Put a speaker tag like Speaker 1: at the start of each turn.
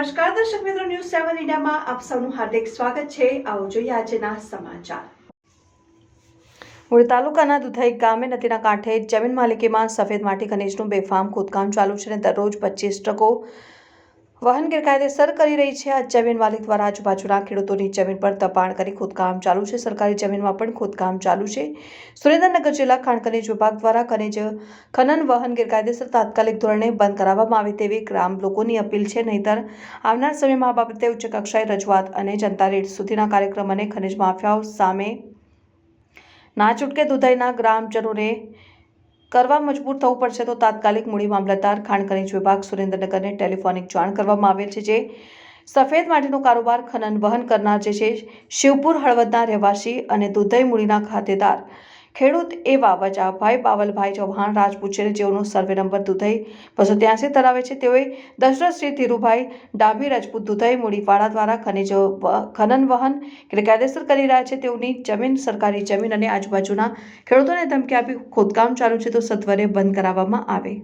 Speaker 1: One ઇન્ડિયામાં આપ સૌનું હાર્દિક સ્વાગત છે. આવો જોઈએ આજના સમાચાર. મૂળ તાલુકાના દુધઈ ગામે નદીના કાંઠે જમીન માલિકીમાં સફેદ માટી ખનીજનું બેફામ ખોદકામ ચાલુ છે અને દરરોજ પચીસ ટ્રકો વાહન ગેરકાયદેસર કરી રહી છે. આ જમીન માલિક દ્વારા આજુબાજુના ખેડૂતોની જમીન પર દબાણ કરી ખોદકામ ચાલુ છે. સરકારી જમીનમાં પણ ખોદકામ ચાલુ છે. સુરેન્દ્રનગર જિલ્લા ખાણ ખનીજ વિભાગ દ્વારા ખનીજ, ખનન વહન ગેરકાયદેસર તાત્કાલિક ધોરણે બંધ કરાવવામાં આવે તેવી ગ્રામ લોકોની અપીલ છે. નહીતર, આવનાર સમયમાં આ બાબતે ઉચ્ચ કક્ષાએ રજૂઆત અને જનતા રેડ સુધીના કાર્યક્રમ અને ખનીજ માફિયાઓ સામે ના છૂટકે દુધાઈના ગ્રામજનોને કરવા મજબૂર થવું પડશે તો તાત્કાલિક મૂડી મામલતદાર ખાણ ખનીજ વિભાગ, સુરેન્દ્રનગરને ટેલિફોનિક જાણ કરવામાં આવેલ છે, જે સફેદ માટીનો કારોબાર ખનન, વહન કરનાર જે છે, શિવપુર, હળવદના રહેવાસી અને દુધઈ મૂડીના ખાતેદાર ખેડૂત એવા વજાભાઈ બાવલભાઈ ચૌહાણ રાજપૂત છે જેઓનો સર્વે નંબર દુધઈ બસો ત્યાંસી ધરાવે છે. તેઓએ દશરથ શ્રી ધીરુભાઈ ડાભી રાજપૂત દુધઈ મૂડીવાળા દ્વારા ખનીજો ખનન વહન ગેરકાયદેસર કરી રહ્યા છે. તેઓની જમીન સરકારી જમીન અને આજુબાજુના ખેડૂતોને ધમકી આપી ખોદકામ ચાલુ છે તો સત્વરે બંધ કરાવવામાં આવે.